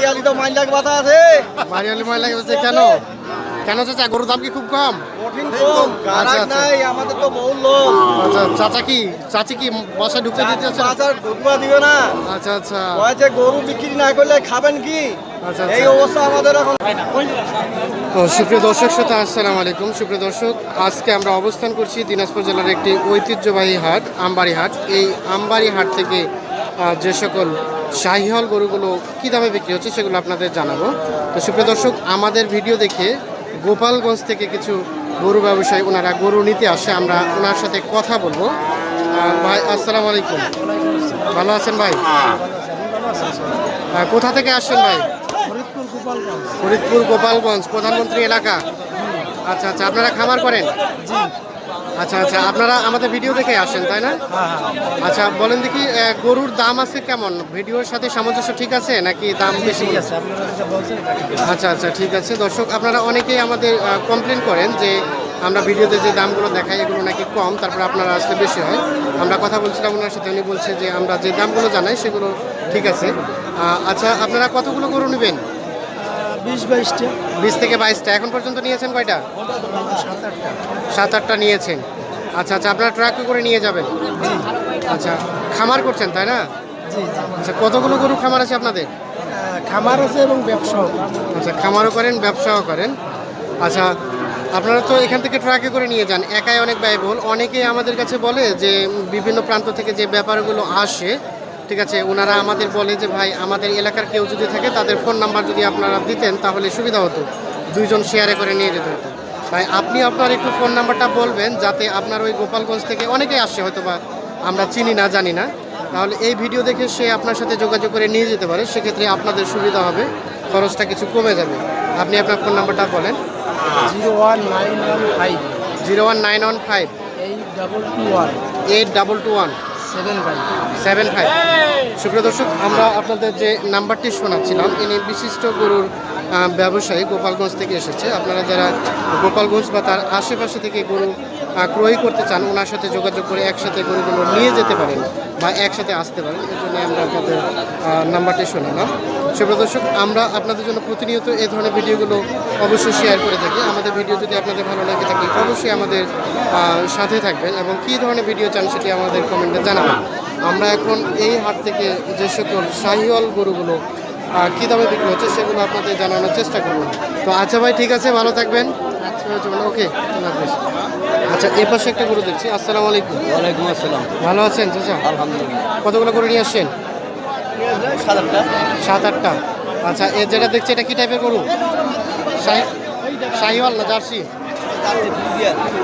বাড়িয়ালি তো বাতা আছে। ময়লা গেছে কেন? কেন চাচা গরুর দাম কি খুব কম? কঠিন কম আচ্ছা, আচ্ছা। নাই আমাদের তো বহু লোক। আচ্ছা চাচা কি চাচি কি ঢুকতে দিতে চাচ্ছেন বাজার ঢুকবা দিবে না। আচ্ছা আচ্ছা। গরু বিক্রি না করলে খাবেন কি? আচ্ছা, এই। অবস্থা আমাদের এখন। তো সুপ্রিয় দর্শক শ্রোতা আসসালামু আলাইকুম। সুপ্রিয় দর্শক আজকে আমরা অবস্থান করছি দিনাজপুর জেলার একটি ঐতিহ্যবাহী হাট আমবাড়ি হাট। এই আমবাড়ি হাট থেকে যে সকল শাহিহল গরুগুলো কী দামে বিক্রি হচ্ছে সেগুলো আপনাদের জানাব। তো সুপ্রিয় দর্শক, আমাদের ভিডিও দেখে গোপালগঞ্জ থেকে কিছু গরু ব্যবসায়ী, ওনারা গরু নিতে আসে, আমরা ওনার সাথে কথা বলব। ভাই, আসসালামু আলাইকুম। ভালো আছেন ভাই? কোথা থেকে আসছেন ভাই? ফরিদপুর গোপালগঞ্জ। প্রধানমন্ত্রী এলাকা? আচ্ছা আচ্ছা আপনারা খামার করেন? আচ্ছা আচ্ছা আপনারা আমাদের ভিডিও দেখে আসেন তাই না? আচ্ছা বলেন দেখি গরুর দাম আছে কেমন? ভিডিওর সাথে সামঞ্জস্য ঠিক আছে নাকি দাম বেশি? আছে আচ্ছা আচ্ছা ঠিক আছে। দর্শক আপনারা অনেকেই আমাদের কমপ্লেন করেন যে আমরা ভিডিওতে যে দামগুলো দেখাই এগুলো নাকি কম তারপর আপনারা আসলে বেশি হয়। আমরা কথা বলছিলাম ওনার সাথে উনি বলছে যে আমরা যে দামগুলো জানাই সেগুলো ঠিক আছে। আচ্ছা আপনারা কতগুলো গরু নেবেন? বিশ বাইশটা। বিশ থেকে বাইশটা। এখন পর্যন্ত নিয়েছেন কয়টা? সাত আটটা সাত আটটা নিয়েছেন। আচ্ছা আচ্ছা আপনারা ট্রাকে করে নিয়ে যাবেন? আচ্ছা খামার করছেন তাই না? আচ্ছা কতগুলো গরু খামার আছে আপনাদের? খামার আছে এবং ব্যবসাও আচ্ছা খামারও করেন ব্যবসাও করেন। আচ্ছা আপনারা তো এখান থেকে ট্রাকে করে নিয়ে যান। একাই অনেক ব্যয়বহুল। অনেকেই আমাদের কাছে বলে যে বিভিন্ন প্রান্ত থেকে যে ব্যাপারগুলো আসে ঠিক আছে ওনারা আমাদের বলে যে ভাই আমাদের এলাকার কেউ যদি থাকে তাদের ফোন নাম্বার যদি আপনারা দিতেন তাহলে সুবিধা হতো। দুইজন শেয়ারে করে নিয়ে যেতে হতো। ভাই আপনি আপনার একটু ফোন নাম্বারটা বলবেন যাতে আপনার ওই গোপালগঞ্জ থেকে অনেকেই আসছে হয়তো বা আমরা চিনি না জানি না। তাহলে এই ভিডিও দেখে সে আপনার সাথে যোগাযোগ করে নিয়ে যেতে পারে সেক্ষেত্রে আপনাদের সুবিধা হবে খরচটা কিছু কমে যাবে। আপনি আপনার ফোন নাম্বারটা বলেন। Zero one nine one five. Zero one nine one five. Eight double two one. Eight double two one. Seven five সুপ্রিয় দর্শক, আমরা আপনাদের যে নাম্বারটি শোনাচ্ছিলাম, ইনি বিশিষ্ট গরুর ব্যবসায়ী গোপালগঞ্জ থেকে এসেছে। আপনারা যারা গোপালগঞ্জ বা তার আশেপাশে থেকে গরু ক্রয় করতে চান, ওনার সাথে যোগাযোগ করে একসাথে গরুগুলো নিয়ে যেতে পারেন বা একসাথে আসতে পারেন। এর জন্য আমরা আপনাদের নাম্বারটি শোনালাম। সুপ্রিয় দর্শক আমরা আপনাদের জন্য প্রতিনিয়ত এই ধরনের ভিডিওগুলো অবশ্যই শেয়ার করে থাকি। আমাদের ভিডিও যদি আপনাদের ভালো লাগে থাকে অবশ্যই আমাদের সাথে থাকবেন এবং কী ধরনের ভিডিও চান সেটি আমাদের কমেন্টে জানাবেন। আমরা এখন এই হাট থেকে যে সকল শাহিওয়াল গরুগুলো কী দামে বিক্রি হচ্ছে সেগুলো আপনাদের জানানোর চেষ্টা করব। তো আচ্ছা ভাই ঠিক আছে ভালো থাকবেন। ওকে আচ্ছা এ পাশে একটা গরু দেখছি। আসসালামু আলাইকুম। ওয়ালাইকুম আসসালাম। ভালো আছেন চাচা? আলহামদুলিল্লাহ। কতগুলো গরু নিয়ে আসছেন? সাত আটটা। আচ্ছা এর যেটা দেখছি এটা কি টাইপের গরু? শাহি শাহিওয়াল না জার্সি?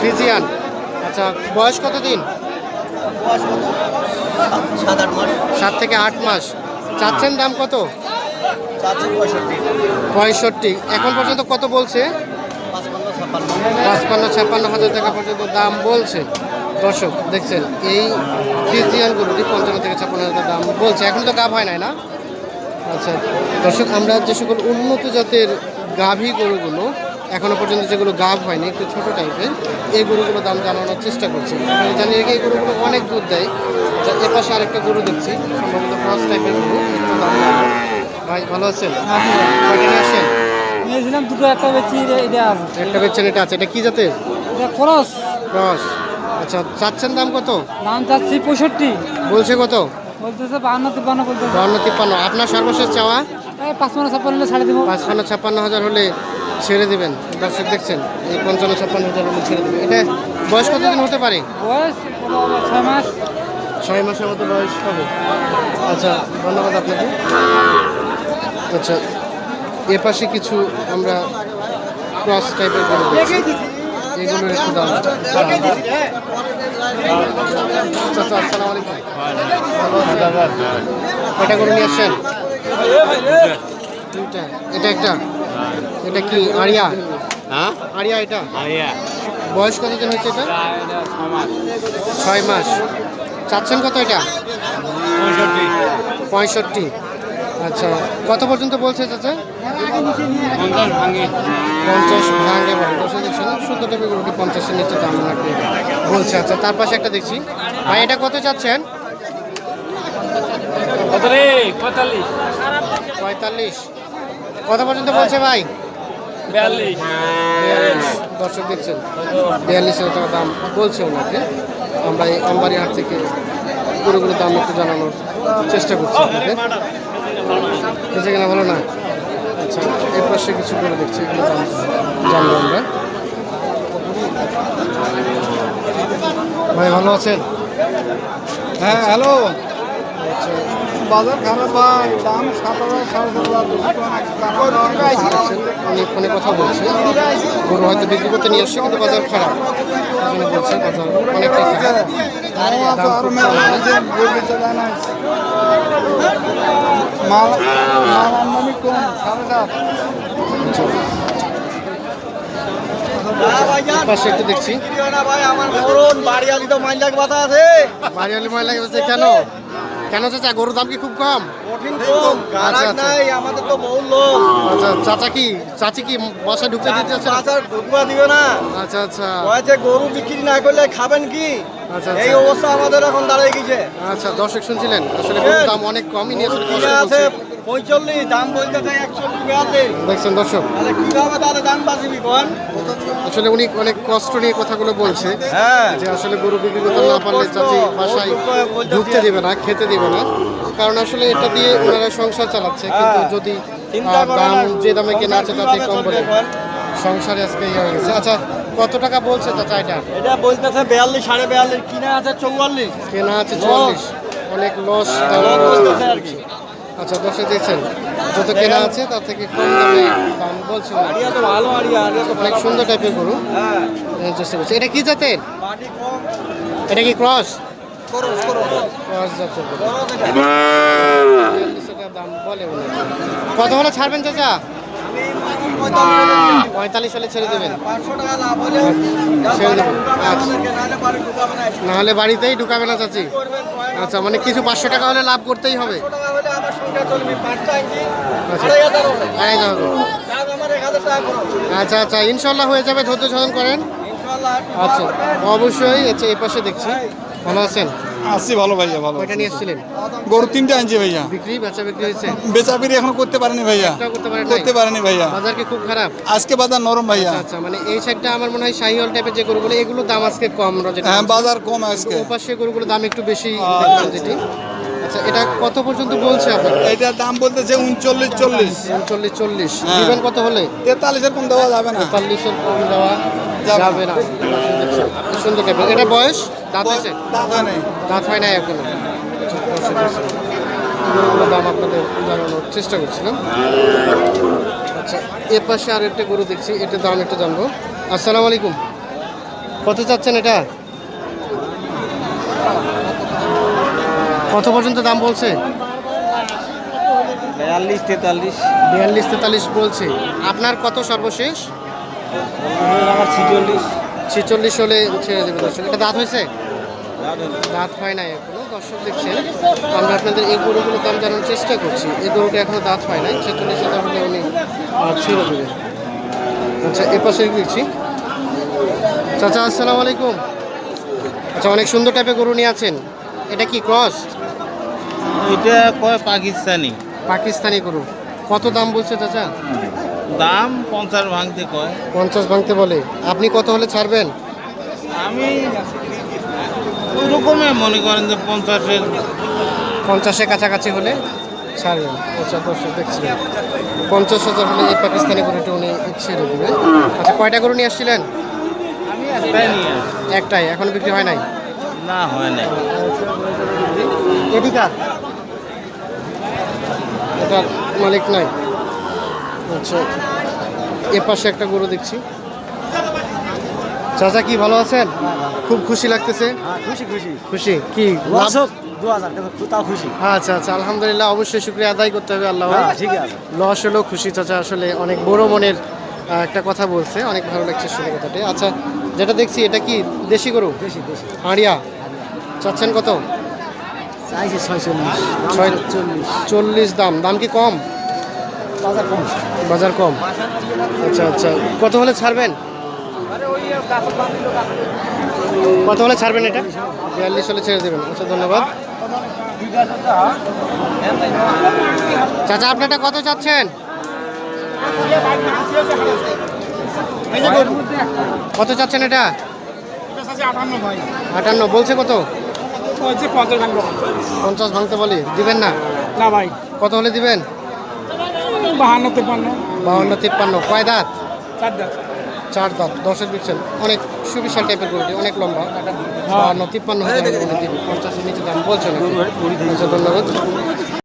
ফ্রিজিয়ান আচ্ছা বয়স কত দিন সাত সাত থেকে আট মাস। চাচ্ছেন দাম কত? পঁয়ষট্টি। এখন পর্যন্ত কত বলছে? পাঁচপান্ন ছাপ্পান্ন হাজার টাকা পর্যন্ত দাম বলছে। দর্শক দেখছেন এই ফ্রিজিয়ান গরুটি পঞ্চান্ন থেকে ছাপ্পান্ন হাজার দাম বলছে এখন তো গাভ হয় নাই না? আচ্ছা দর্শক আমরা যে সকল উন্নত জাতের গাভী গরুগুলো এখনও পর্যন্ত যেগুলো গাভ হয়নি একটু ছোটো টাইপের এই গরুগুলো দাম জানানোর চেষ্টা করছি। আপনারা জানি এই গরুগুলো অনেক দুধ দেয়। যা এ পাশে আরেকটা গরু দেখছি সম্ভবত ক্রস টাইপের গরু। ভাই ভালো আছেন? আসেন নিয়েছিলাম দুটো একটা বেচি এটা আছে। একটা বেচছেন এটা আছে। এটা কি জাতের? এটা খরচ ক্রস আচ্ছা চাচ্ছেন দাম কত? দাম চাচ্ছি পঁয়ষট্টি। বলছে কত? বলতেছে বাহান্ন তিপ্পান্ন বলতেছে। বাউন্ন তিপ্পান্ন। আপনার সর্বশেষ চাওয়া? পাঁচপান্ন ছাপ্পান্ন হলে ছাড়ে দেবো। পাঁচপান্ন ছাপ্পান্ন হাজার হলে ছেড়ে দেবেন। দর্শক দেখছেন এই পঞ্চান্ন ছাপ্পান্ন হাজার হলে ছেড়ে দেবেন। এটা বয়স কতদিন হতে পারে? বয়স ছয় মাস। ছয় মাসের মতো বয়স হবে। আচ্ছা ধন্যবাদ আপনাকে। আচ্ছা এ পাশে কিছু আমরা ক্রস টাইপের গরু দেখছি। এগুলোর একটু দাম চাচা আসসালামু আলাইকুম ভালো আছেন? নিয়ে আসছেন? এটা একটা? এটা কি আরিয়া? হ্যাঁ? আরিয়া এটা? আরিয়া। বয়স কতদিন হচ্ছে এটা? ছয় মাস। চাচ্ছেন কত এটা? পঁয়ষট্টি। আচ্ছা কত পর্যন্ত বলছে চাচা? পঞ্চাশ পঞ্চাশ ভাঙে বলে দশ দেখছেন সুন্দর টাইপের গরুটি পঞ্চাশের নিচে দাম নাকি বলছে। আচ্ছা তার পাশে একটা দেখছি। ভাই এটা কত চাচ্ছেন? পঁয়তাল্লিশ। কত পর্যন্ত বলছে ভাই? বিয়াল্লিশ। দর্শক দেখছেন বিয়াল্লিশ হাজার টাকা দাম বলছে ওনাকে। আমরা এই আমবাড়ি হাট থেকে গরুগুলোর দাম একটু জানানোর চেষ্টা করছি আপনাকে। বেঁচে কেনা ভালো না? আচ্ছা এর পাশে কিছু করে দেখছি এগুলো জানব আমরা। ভাই ভালো আছেন? হ্যাঁ হ্যালো। আচ্ছা। বাজার খারাপ ভাই দাম সাত হাজার সাড়ে সাত ফোনে কথা বলছে গরু হয়তো বিক্রি করতে নিয়ে আসছে কিন্তু বাজার খারাপ সেজন্য বলছে বাজার অনেকটা খারাপ দাম খুব কম না। মাল মাল আমদানি কম সাড়ে সাত পাশে একটু দেখছি ভাই আমার মরণ বাড়ি আলি তো মাইল বাতা আছে বাড়িওয়ালি ময়লা গেছে কেন কেন চাচা? গরুর দাম কি খুব কম? আচ্ছা, আচ্ছা। আমাদের তো বহু লোক। আচ্ছা চাচা কি চাচি কি ঢুকতে দিতে চাচ্ছে ঢুকবা দিবে না। আচ্ছা আচ্ছা। যে গরু বিক্রি না করলে খাবেন কি? আচ্ছা, এই আচ্ছা। অবস্থা আমাদের এখন দাঁড়িয়ে গেছে আচ্ছা দর্শক শুনছিলেন আসলে গরুর দাম অনেক কমই নিয়ে আসলে আছে। পঁয়তাল্লিশ দাম বলতে চাই একশো বিয়াল্লিশ দেখছেন দর্শক? তাহলে কীভাবে তাহলে দাম বাঁচিবি কোন আসলে উনি অনেক কষ্ট নিয়ে কথাগুলো বলছে হ্যাঁ। যে আসলে গরু বিক্রি করতে না পারলে চাচি বাসায় ঢুকতে। দিবে না খেতে দিবে না। কারণ আসলে এটা দিয়ে ওনারা সংসার চালাচ্ছে কিন্তু হ্যাঁ। যদি চিন্তা দাম যে দামে কেনা আছে তাতে কম বলে। সংসারে আজকে ইয়ে হয়ে গেছে। আচ্ছা কত টাকা বলছে চাচা এটা? এটা বলতেছে বিয়াল্লিশ সাড়ে বিয়াল্লিশ কিনে আছে চৌয়াল্লিশ। কেনা আছে। চল্লিশ অনেক লস Loss আর কি। আচ্ছা দশে দেখছেন যত কেনা আছে তার থেকে কম দামে দাম বলছেন আড়িয়া তো ভালো আড়িয়া আড়িয়া তো অনেক সুন্দর টাইপের গরু। হ্যাঁ। দেখার চেষ্টা করছি এটা কি জাতের? কম। এটা কি ক্রস? করস জাতের। দাম বলে উনি। কত হলে ছাড়বেন চাচা? পঁয়তাল্লিশ হলে ছেড়ে দেবেন। পাঁচশো টাকা লাভ হলে ছেড়ে দেবেন। ঢুকাবে আচ্ছা। নাহলে। নাহলে বাড়িতেই ঢুকাবে না চাচি। আচ্ছা মানে কিছু পাঁচশো টাকা হলে লাভ করতেই হবে। আচ্ছা। আচ্ছা আচ্ছা ইনশাল্লাহ হয়ে যাবে ধৈর্য সাধন করেন। আচ্ছা অবশ্যই আচ্ছা এই পাশে দেখছি। ভালো আছেন? আসছি ভালো ভাইয়া ভালো কয়টা নিয়ে এসেছিলেন গরু তিনটা আনছি ভাইয়া। বিক্রি বেচা বিক্রি হয়েছে? বেচাবিরি এখন করতে পারেনি ভাইয়া। করতে পারেন। করতে পারেনি ভাইয়া। বাজার কি খুব খারাপ? আজকে বাজার নরম ভাইয়া। আচ্ছা আচ্ছা মানে এই সাইডটা আমার মনে হয় শাহিওয়াল টাইপের যে গরুগুলো এগুলো দাম আজকে কম যেটা হ্যাঁ বাজার কম আজকে। ও পাশে গরুগুলো দাম একটু বেশি দেখলাম যেটি। আচ্ছা এটা কত পর্যন্ত বলছে আপনার এটার দাম বলতেছে উনচল্লিশ চল্লিশ। উনচল্লিশ চল্লিশ। হ্যাঁ। দিবেন কত হলে? তেতাল্লিশের কম দেওয়া যাবে না। চল্লিশের কম দেওয়া যাবে। না। সুন্দর টাইপের এটা বয়স? দাঁত হয়েছে দাম হয় নাই। দাঁত হয় নাই এখনও। দাম আপনাদের জানানোর চেষ্টা করছিলাম। আচ্ছা এর পাশে আর একটা গরু দেখছি। এটার দাম একটু জানব। আসসালামু আলাইকুম। কত চাচ্ছেন এটা? কত পর্যন্ত দাম বলছে? বিয়াল্লিশ তেতাল্লিশ। বিয়াল্লিশ তেতাল্লিশ বলছে। আপনার কত সর্বশেষ? আমার ছিচল্লিশ। ছেচল্লিশ হলে ছেড়ে দেবে দর্শক। এটা দাঁত হয়েছে? দাঁত হয় নাই এখনও। দর্শক দেখছেন আমরা আপনাদের এই গরুগুলোর দাম জানার চেষ্টা করছি। এই গরুটা এখনও দাঁত হয় নাই। ছেচল্লিশ হাজার হলে উনি ছেড়ে দেবেন। আচ্ছা এ পাশে দেখছি? চাচা আসসালামু আলাইকুম। আচ্ছা অনেক সুন্দর টাইপের গরু নিয়ে আছেন। এটা কি ক্রস? এটা কয় পাকিস্তানি? পাকিস্তানি গরু। কত দাম বলছে চাচা? দাম পঞ্চাশ ভাঙতে কয়। পঞ্চাশ ভাঙতে বলে। আপনি কত হলে ছাড়বেন? আমি ওরকমই মনে করেন যে পঞ্চাশের। পঞ্চাশের কাছাকাছি হলে ছাড়বেন। আচ্ছা দর্শক দেখছিলেন পঞ্চাশ হাজার হলে এই পাকিস্তানি গরুটা উনি ছেড়ে দেবে। আচ্ছা কয়টা গরু নিয়ে আসছিলেন? আমি একটাই এখনও বিক্রি হয় নাই? না হয় নাই। এদিকা এটার মালিক নাই। আচ্ছা এ পাশে একটা গরু দেখছি। চাচা কি ভালো আছেন? খুব খুশি লাগতেছে। খুশি খুশি। খুশি? কি আচ্ছা আচ্ছা আলহামদুলিল্লাহ অবশ্যই শুক্রিয়া আদায় করতে হবে আল্লাহ। হ্যাঁ ঠিক আছে। লস খুশি চাচা আসলে অনেক বড় মনের একটা কথা বলছে। অনেক ভালো লাগছে শুনে কথাটি। আচ্ছা যেটা দেখছি এটা কি দেশি গরু? বেশি চাচ্ছেন কত? চল্লিশ দাম দাম কি কম? বাজার কম। বাজার কম। আচ্ছা আচ্ছা। কত হলে ছাড়বেন? কত হলে ছাড়বেন এটা? বিয়াল্লিশ হলে ছেড়ে দেবেন। আচ্ছা ধন্যবাদ। চাচা আপনারটা কত চাচ্ছেন? কত চাচ্ছেন এটা? আটান্ন বলছে কত? হচ্ছে পঞ্চাশ ভাঙবো পঞ্চাশ ভাঙতে বলি? দিবেন না? না ভাই। কত হলে দিবেন? বাহান্ন তিপ্পান্ন। বাহান্ন তিপ্পান্ন। কয় দাঁত? চার দাঁত। চার দাঁত। দশের দিচ্ছেন অনেক সুবিশাল টাইপের গরুটি অনেক লম্বা। বাউন্ন তিপ্পান্ন হাজার পঞ্চাশের নিচে দাম বলছেন আচ্ছা ধন্যবাদ।